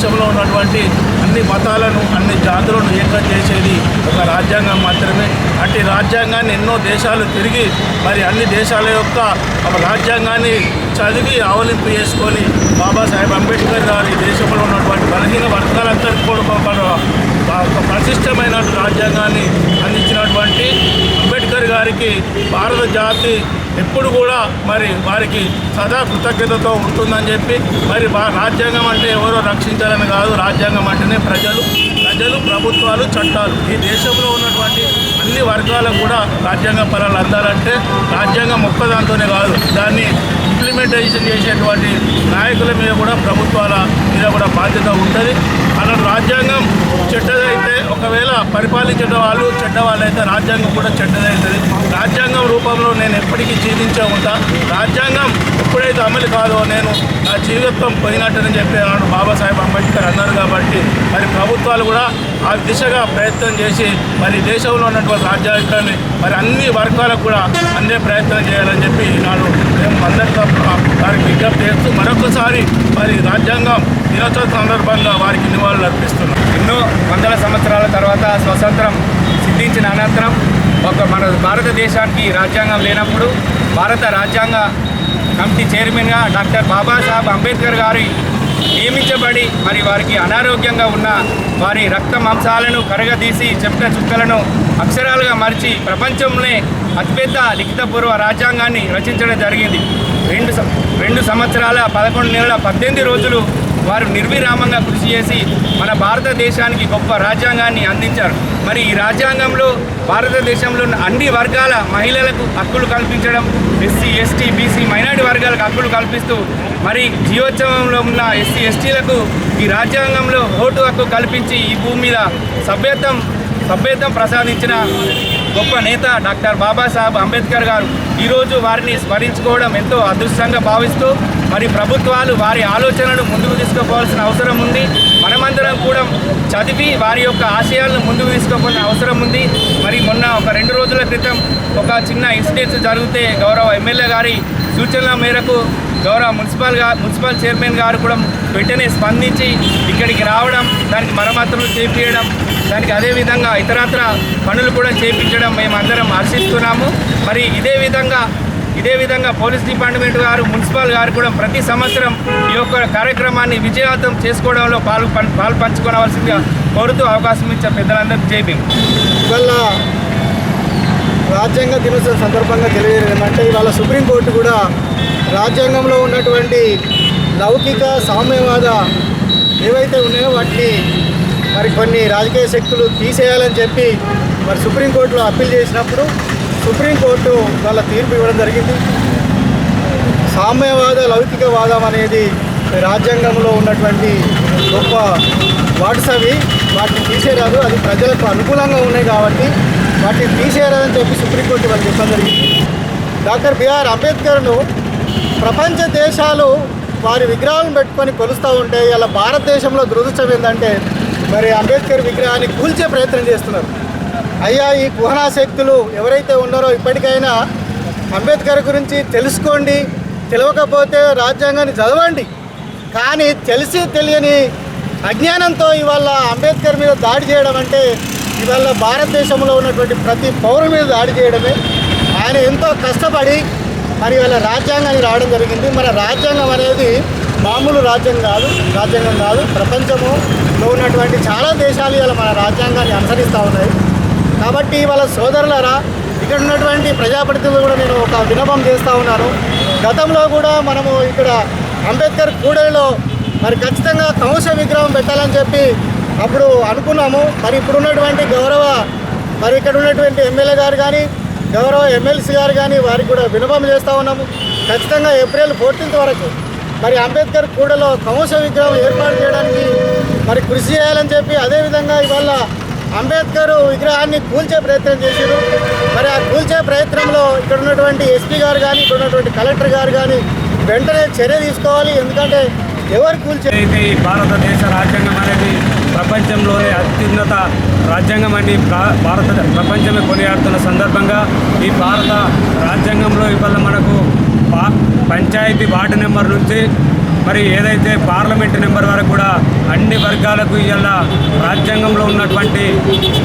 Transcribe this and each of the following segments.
దేశంలో ఉన్నటువంటి అన్ని మతాలను అన్ని జాతులను ఏకం చేసేది ఒక రాజ్యాంగం మాత్రమే. అట్టి రాజ్యాంగాన్ని ఎన్నో దేశాలు తిరిగి మరి అన్ని దేశాల యొక్క ఒక రాజ్యాంగాన్ని చదివి అవలింపు చేసుకొని బాబాసాహెబ్ అంబేద్కర్ గారు ఈ దేశంలో ఉన్నటువంటి బలహీన వర్గాలందరికీ కూడా ఒక ఒక రాజ్యాంగాన్ని అందించినటువంటి అంబేద్కర్ గారికి భారత జాతి ఎప్పుడు కూడా మరి వారికి సదా కృతజ్ఞతతో ఉంటుందని చెప్పి మరి రాజ్యాంగం అంటే ఎవరో రక్షించాలని కాదు. రాజ్యాంగం అంటేనే ప్రజలు. ప్రజలు ప్రభుత్వాలు చట్టాలు. ఈ దేశంలో ఉన్నటువంటి అన్ని వర్గాలకు కూడా రాజ్యాంగ ఫలాలు అందాలంటే రాజ్యాంగం ఒక్కదాంతోనే కాదు దాన్ని ఇంప్లిమెంటేషన్ చేసేటువంటి నాయకుల మీద కూడా ప్రభుత్వాల మీద కూడా బాధ్యత ఉంటుంది. అలా రాజ్యాంగం చెడ్డదైతే పరిపాలించిన వాళ్ళు చెడ్డ వాళ్ళైతే రాజ్యాంగం కూడా చెడ్డదవుతుంది రాజ్యాంగం రూపంలో నేను ఎప్పటికీ జీవించే ఉంటా. రాజ్యాంగం ఎప్పుడైతే అమలు కాదో నేను నా జీవితం పోయినట్టని చెప్పి అన్నాడు బాబాసాహెబ్ అంబేద్కర్ అన్నారు కాబట్టి మరి ప్రభుత్వాలు కూడా ఆ దిశగా ప్రయత్నం చేసి మరి దేశంలో ఉన్నటువంటి రాజ్యాంగాన్ని మరి అన్ని వర్గాలకు కూడా అందే ప్రయత్నం చేయాలని చెప్పి ఈనాడు మేము అందరితో వారికి విజ్ఞప్తి చేస్తూ మరొకసారి మరి రాజ్యాంగం దినోత్సవ సందర్భంగా వారికి నివాళులు అర్పిస్తున్నాం. ఎన్నో వందల సంవత్సరాల తర్వాత స్వతంత్రం సిద్ధించిన అనంతరం ఒక మన భారతదేశానికి రాజ్యాంగం లేనప్పుడు భారత రాజ్యాంగ కమిటీ చైర్మన్గా డాక్టర్ బాబాసాహెబ్ అంబేద్కర్ గారి నియమించబడి మరి వారికి అనారోగ్యంగా ఉన్న వారి రక్త మాంసాలను కరగదీసి చెప్పిన చుక్కలను అక్షరాలుగా మరిచి ప్రపంచంలో అతిపెద్ద లిఖితపూర్వ రాజ్యాంగాన్ని రచించడం జరిగింది. రెండు సం- రెండు సంవత్సరాల పదకొండు నెలల పద్దెనిమిది రోజులు వారు నిర్విరామంగా కృషి చేసి మన భారతదేశానికి గొప్ప రాజ్యాంగాన్ని అందించారు. మరి ఈ రాజ్యాంగంలో భారతదేశంలో ఉన్న అన్ని వర్గాల మహిళలకు హక్కులు కల్పించడం ఎస్సీ ఎస్టీ బీసీ మైనారిటీ వర్గాలకు హక్కులు కల్పిస్తూ మరి జీవోత్సవంలో ఉన్న ఎస్సీ ఎస్టీలకు ఈ రాజ్యాంగంలో ఓటు హక్కు కల్పించి ఈ భూమి మీద సభ్యత్వం సభ్యత్వం ప్రసాదించిన గొప్ప నేత డాక్టర్ బాబాసాహెబ్ అంబేద్కర్ గారు ఈరోజు వారిని స్మరించుకోవడం ఎంతో అదృష్టంగా భావిస్తూ మరి ప్రభుత్వాలు వారి ఆలోచనలు ముందుకు తీసుకుపోవాల్సిన అవసరం ఉంది. మనమందరం కూడా చదివి వారి యొక్క ఆశయాలను ముందుకు తీసుకోవాల్సిన అవసరం ఉంది. మరి మొన్న ఒక రెండు రోజుల క్రితం ఒక చిన్న ఇన్సిడెంట్స్ జరిగితే గౌరవ ఎమ్మెల్యే గారి సూచనల మేరకు గౌరవ మున్సిపల్ మున్సిపల్ చైర్మన్ గారు కూడా వెంటనే స్పందించి ఇక్కడికి రావడం దానికి మరమ్మతులు చేపించడం దానికి అదేవిధంగా ఇతరత్ర పనులు కూడా చేపించడం మేము అందరం హర్షిస్తున్నాము మరి ఇదే విధంగా ఇదే విధంగా పోలీస్ డిపార్ట్మెంట్ గారు మున్సిపల్ గారు కూడా ప్రతి సంవత్సరం ఈ యొక్క కార్యక్రమాన్ని విజయవంతం చేసుకోవడంలో పాలు పం- పాలు పంచుకోవాల్సిందిగా కోరుతూ అవకాశం ఇచ్చే పెద్దలందరికీ జై భీమ్. ఇవాళ రాజ్యాంగ దినోత్సవం సందర్భంగా తెలియజేయడం ఇవాళ సుప్రీంకోర్టు కూడా రాజ్యాంగంలో ఉన్నటువంటి లౌకిక సామ్యవాద ఏవైతే ఉన్నాయో వాటిని మరి కొన్ని రాజకీయ శక్తులు తీసేయాలని చెప్పి మరి సుప్రీంకోర్టులో అప్పీల్ చేసినప్పుడు సుప్రీంకోర్టు వాళ్ళ తీర్పు ఇవ్వడం జరిగింది. సామ్యవాద లౌకికవాదం అనేది రాజ్యాంగంలో ఉన్నటువంటి గొప్ప వాట్స్ అవి వాటిని తీసేయరాదు అది ప్రజలకు అనుకూలంగా ఉన్నాయి కాబట్టి వాటిని తీసేయరాదని చెప్పి సుప్రీంకోర్టు వాళ్ళు చెప్పడం జరిగింది. డాక్టర్ బిఆర్ అంబేద్కర్ను ప్రపంచ దేశాలు వారి విగ్రహాలను పెట్టుకొని కొలుస్తూ ఉంటే ఇలా భారతదేశంలో దురదృష్టం ఏంటంటే మరి అంబేద్కర్ విగ్రహాన్ని కూల్చే ప్రయత్నం చేస్తున్నారు. అయ్యా ఈ కుహనా శక్తులు ఎవరైతే ఉన్నారో ఇప్పటికైనా అంబేద్కర్ గురించి తెలుసుకోండి తెలియకపోతే రాజ్యాంగాన్ని చదవండి. కానీ తెలిసి తెలియని అజ్ఞానంతో ఇవాళ అంబేద్కర్ మీద దాడి చేయడం అంటే ఇవాళ భారతదేశంలో ఉన్నటువంటి ప్రతి పౌరుల మీద దాడి చేయడమే. ఆయన ఎంతో కష్టపడి మరి ఇవాళ రాజ్యాంగానికి రావడం జరిగింది. మన రాజ్యాంగం అనేది మామూలు రాజ్యం కాదు రాజ్యాంగం కాదు. ప్రపంచములో ఉన్నటువంటి చాలా దేశాలు ఇవాళ మన రాజ్యాంగాన్ని అనుసరిస్తూ ఉన్నాయి. కాబట్టి ఇవాళ సోదరులరా ఇక్కడ ఉన్నటువంటి ప్రజాప్రతినిధులు కూడా నేను ఒక వినపం చేస్తూ ఉన్నాను. గతంలో కూడా మనము ఇక్కడ అంబేద్కర్ కూడలిలో మరి ఖచ్చితంగా కంస విగ్రహం పెట్టాలని చెప్పి అప్పుడు అనుకున్నాము. మరి ఇప్పుడు ఉన్నటువంటి గౌరవ మరి ఇక్కడ ఉన్నటువంటి ఎమ్మెల్యే గారు కానీ గౌరవ ఎమ్మెల్సీ గారు కానీ వారికి కూడా వినపం చేస్తూ ఉన్నాము. ఖచ్చితంగా ఏప్రిల్ ఫోర్టీన్త్ వరకు మరి అంబేద్కర్ కూడలో కంస విగ్రహం ఏర్పాటు చేయడానికి మరి కృషి చేయాలని చెప్పి అదేవిధంగా ఇవాళ అంబేద్కర్ విగ్రహాన్ని కూల్చే ప్రయత్నం చేశారు. మరి ఆ కూల్చే ప్రయత్నంలో ఇక్కడ ఉన్నటువంటి ఎస్పీ గారు కానీ ఇక్కడ ఉన్నటువంటి కలెక్టర్ గారు కానీ వెంటనే చర్య తీసుకోవాలి. ఎందుకంటే ఎవరు కూల్చే అయితే ఈ భారతదేశ రాజ్యాంగం అనేది ప్రపంచంలోనే అత్యున్నత రాజ్యాంగం అని ప్రా- భారత ప్రపంచమే కొనియాడుతున్న సందర్భంగా ఈ భారత రాజ్యాంగంలో ఇవాళ మనకు పా పంచాయతీ వార్డు నెంబర్ నుంచి మరి ఏదైతే పార్లమెంట్ నెంబర్ వరకు కూడా అన్ని వర్గాలకు ఇవాళ రాజ్యాంగంలో ఉన్నటువంటి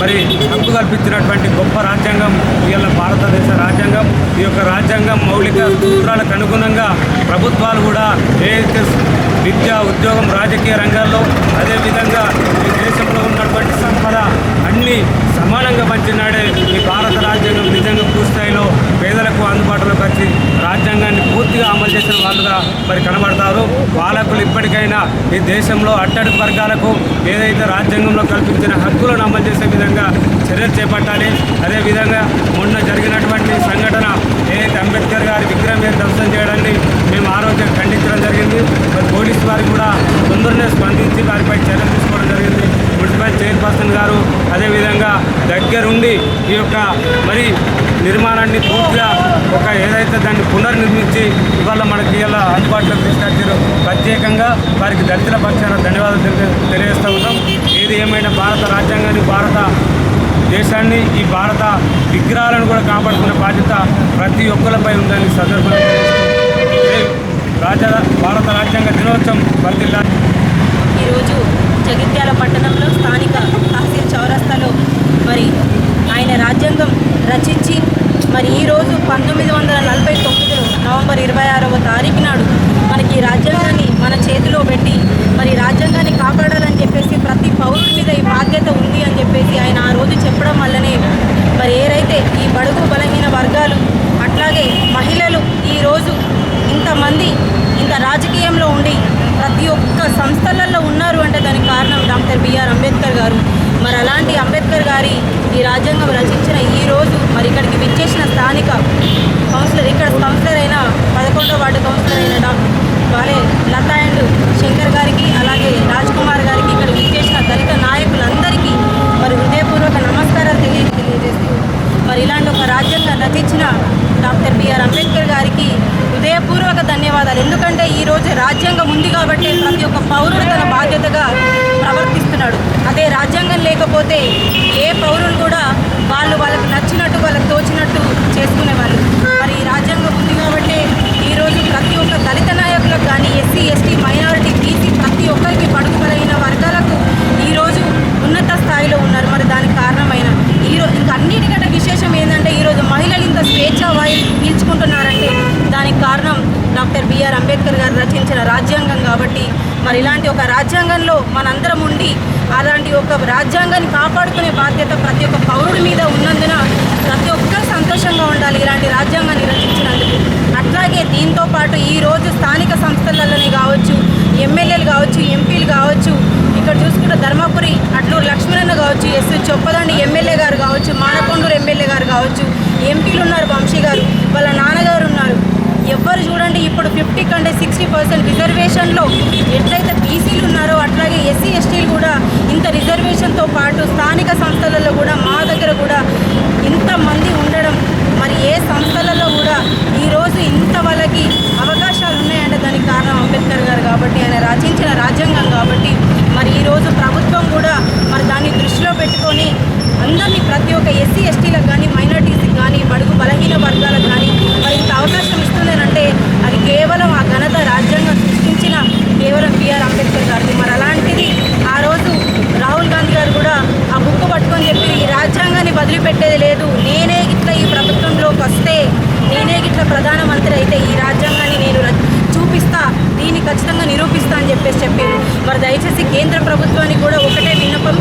మరి హక్కు కల్పించినటువంటి గొప్ప రాజ్యాంగం ఇవాళ భారతదేశ రాజ్యాంగం. ఈ యొక్క రాజ్యాంగం మౌలిక సూత్రాలకు అనుగుణంగా ప్రభుత్వాలు కూడా ఏదైతే విద్య ఉద్యోగం రాజకీయ రంగాల్లో అదేవిధంగా ఈ దేశంలో ఉన్నటువంటి సంపద అన్ని సమానంగా పంచినాడే ఈ భారత రాజ్యాంగం నిజంగా పూర్తిస్థాయిలో పేదలకు అందుబాటులోకి వచ్చి రాజ్యాంగాన్ని పూర్తిగా అమలు చేసిన వాళ్ళుగా మరి కనబడతారు. పాలకులు ఇప్పటికైనా ఈ దేశంలో అట్టడుగు వర్గాలకు ఏదైతే రాజ్యాంగంలో కల్పించిన హక్కులను అమలు చేసే విధంగా చర్యలు చేపట్టాలి. అదేవిధంగా మొన్న జరిగినటువంటి సంఘటన ఏదైతే అంబేద్కర్ గారి విగ్రహం మీద ధ్వంసం చేయడాన్ని మేము ఆరోగ్యం ఖండించడం జరిగింది మరి పోలీసు వారికి కూడా తొందరనే స్పందించి వారిపై చర్యలు తీసుకోవడం జరిగింది మున్సిపల్ చైర్పర్సన్ గారు అదేవిధంగా దగ్గరుండి ఈ యొక్క మరి నిర్మాణాన్ని పూర్తిగా ఒక ఏదైతే దాన్ని పునర్నిర్మించి ఇవాళ మనకి ఇలా అందుబాటులోకి తీసుకొచ్చారు. ప్రత్యేకంగా వారికి దళితుల పక్షాన ధన్యవాదాలు తెలియ తెలియజేస్తూ ఉన్నాం. ఏది ఏమైనా భారత రాజ్యాంగాన్ని భారత దేశాన్ని ఈ భారత విగ్రహాలను కూడా కాపాడుకునే బాధ్యత ప్రతి ఒక్కరిపై ఉందని సందర్భంగా రాజా భారత రాజ్యాంగ దినోత్సవం వర్దిల్లా ఈరోజు జగిత్యాల పట్టణంలో స్థానిక తహసీల్ చౌరస్తాలో మరి ఆయన రాజ్యాంగం రచించి మరి ఈరోజు పంతొమ్మిది వందల నలభై తొమ్మిదిలో నవంబర్ ఇరవై ఆరవ తారీఖు నాడు మనకి ఈ రాజ్యాంగాన్ని మన చేతిలో పెట్టి మరి రాజ్యాంగాన్ని కాపాడాలని చెప్పేసి ప్రతి పౌరుడి మీద ఈ బాధ్యత ఉంది అని చెప్పేసి ఆయన ఆ రోజు చెప్పడం వల్లనే మరి ఏదైతే ఈ బడుగు బలహీన వర్గాలు అట్లాగే మహిళలు ఈరోజు ఇంతమంది ఇంత రాజకీయంలో ఉండి ప్రతి ఒక్క సంస్థలలో ఉన్నారు అంటే దానికి కారణం డాక్టర్ బిఆర్ అంబేద్కర్ గారు. మరి అలాంటి అంబేద్కర్ గారి ఈ రాజ్యాంగం రచించిన ఈ రోజు మరి ఇక్కడికి విచ్చేసిన స్థానిక కౌన్సిలర్ ఇక్కడ కౌన్సిలర్ అయిన పదకొండో వార్డు కౌన్సిలర్ అయిన డాక్టర్ వారే లతా అండ్ శంకర్ గారికి అలాగే రాజ్ కుమార్ గారికి ఇక్కడ విచ్చేసిన దళిత నాయకులందరికీ మరి హృదయపూర్వక నమస్కారాలు తెలియ తెలియజేస్తూ మరి ఇలాంటి ఒక రాజ్యాంగం రచించిన డాక్టర్ బిఆర్ అంబేద్కర్ గారికి హృదయపూర్వక ధన్యవాదాలు. ఎందుకంటే ఈ రోజు రాజ్యాంగం ఉంది కాబట్టి ప్రతి ఒక్క పౌరుడు తన బాధ్యతగా ప్రవర్తిస్తున్నాడు. అదే రాజ్యాంగం లేకపోతే ఏ పౌరులు కూడా వాళ్ళు వాళ్ళకి నచ్చినట్టు వాళ్ళకి తోచినట్టు చేసుకునేవాళ్ళు. మరి ఈ రాజ్యాంగం ఉంది కాబట్టి ఈరోజు ప్రతి ఒక్క దళిత నాయకులకు కానీ ఎస్సీ ఎస్టీ మైనారిటీ బీసీ ప్రతి ఒక్కరికి పడుకుబలైన వర్గాలకు ఈరోజు ఉన్నత స్థాయిలో ఉన్నారు. మరి దానికి కారణమైన ఈరోజు ఇంకా అన్నిటికంటే విశేషం ఏంటంటే ఈరోజు మహిళలు ఇంత స్వేచ్ఛ వాయు పీల్చుకుంటున్నారంటే దానికి కారణం డాక్టర్ బిఆర్ అంబేద్కర్ గారు రచించిన రాజ్యాంగం కాబట్టి. మరి ఇలాంటి ఒక రాజ్యాంగంలో మనందరం ఉండి అలాంటి ఒక రాజ్యాంగాన్ని కాపాడుకునే బాధ్యత ప్రతి ఒక్క పౌరుడి మీద ఉన్నందున ప్రతి ఒక్కరు సంతోషంగా ఉండాలి ఇలాంటి రాజ్యాంగాన్ని రచించినందుకు. అట్లాగే దీంతో పాటు ఈరోజు స్థానిక సంస్థలలోనే కావచ్చు ఎమ్మెల్యేలు కావచ్చు ఎంపీలు కావచ్చు ఇక్కడ చూసుకుంటే ధర్మపురి అట్లూరు లక్ష్మణన్న కావచ్చు ఎస్ చొప్పదండి ఎమ్మెల్యే ఎమ్మెల్యే గారు కావచ్చు ఎంపీలు ఉన్నారు వంశీ గారు వాళ్ళ నాన్నగారు ఉన్నారు. ఎవ్వరు చూడండి ఇప్పుడు ఫిఫ్టీ కంటే సిక్స్టీ పర్సెంట్ రిజర్వేషన్లో ఎట్లయితే బీసీలు ఉన్నారో అట్లాగే ఎస్సీ ఎస్టీలు కూడా ఇంత రిజర్వేషన్తో పాటు స్థానిక సంస్థలలో కూడా మా దగ్గర కూడా ఇంతమంది ఉండడం మరి ఏ సంస్థలలో కూడా ఈరోజు ఇంత వాళ్ళకి అవకాశాలు ఉన్నాయంటే దానికి కారణం అంబేద్కర్ గారు కాబట్టి ఆయన రచించిన రాజ్యాంగం కాబట్టి మరి ఈరోజు ప్రభుత్వం కూడా మరి దాన్ని దృష్టిలో పెట్టుకొని అందరినీ ప్రతి ఒక్క ఎస్సీ ఎస్టీ మైనార్టీస్కి కానీ బడుగు బలహీన వర్గాలకు కానీ మరి ఇంత అవకాశం ఇస్తుందేనంటే అది కేవలం ఆ ఘనత రాజ్యాంగం సృష్టించిన కేవలం బిఆర్ అంబేద్కర్ గారిది. మరి అలాంటిది ఆ రోజు రాహుల్ గాంధీ గారు కూడా ఆ బుక్ పట్టుకొని చెప్పి ఈ రాజ్యాంగాన్ని వదిలిపెట్టేది లేదు. నేనే ఇట్లా ఈ ప్రభుత్వంలోకి వస్తే నేనే ఇట్లా ప్రధానమంత్రి అయితే ఈ రాజ్యాంగాన్ని నేను చూపిస్తా దీన్ని ఖచ్చితంగా నిరూపిస్తా అని చెప్పేసి చెప్పారు మరి దయచేసి కేంద్ర ప్రభుత్వానికి కూడా ఒకటే విన్నపం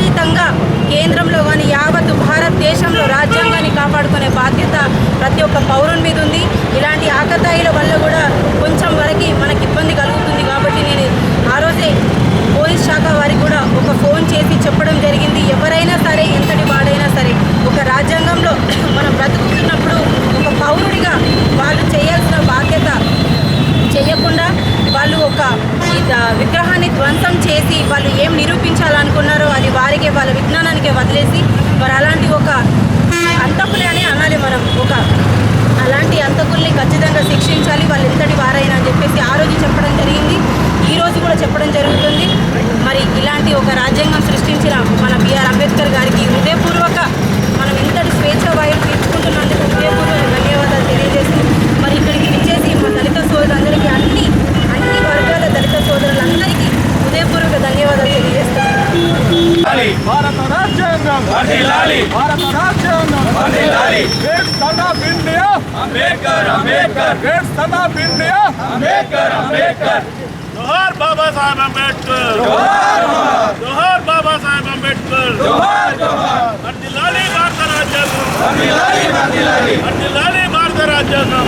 ఖచ్చితంగా కేంద్రంలో కానీ యావత్ భారతదేశంలో రాజ్యాంగాన్ని కాపాడుకునే బాధ్యత ప్రతి ఒక్క పౌరుని మీద ఉంది. ఇలాంటి ఆకతాయిల వల్ల కూడా కొంచెం వరకు మనకి ఇబ్బంది శిక్షించాలి వాళ్ళు ఎంతటి వారైనా అని చెప్పేసి ఆ రోజు చెప్పడం జరిగింది. ఈ రోజు కూడా చెప్పడం జరుగుతుంది. మరి ఇలాంటి ఒక రాజ్యాంగం సృష్టించిన మన బిఆర్ అంబేద్కర్ గారికి హృదయపూర్వక మనం ఎంతటి స్వేచ్ఛ వాయువు తీర్చుకుంటున్నందుకు హృదయపూర్వక ధన్యవాదాలు తెలియజేసి మరి ఇక్కడికి విచ్చేసి మా దళిత సోదరులందరికీ అన్ని అన్ని వర్గాల దళిత సోదరులందరికీ హృదయపూర్వక ధన్యవాదాలు తెలియజేస్తున్నాను రాజ్యాంగం వర్ధిల్లాలి. భారత రాజ్యాంగం వర్ధిల్లాలి. Great son of India Ambedkar Ambedkar great son of India Ambedkar Ambedkar జోహార్ బాబా సాహెబ్ అంబేద్కర్ జోహార్ బాబా సాహెబ్ అంబేద్కర్ జోహార్ జోహార్ వర్ధిల్లాలి భారత రాజ్యాంగం వర్ధిల్లాలి వర్ధిల్లాలి వర్ధిల్లాలి భారత రాజ్యాంగం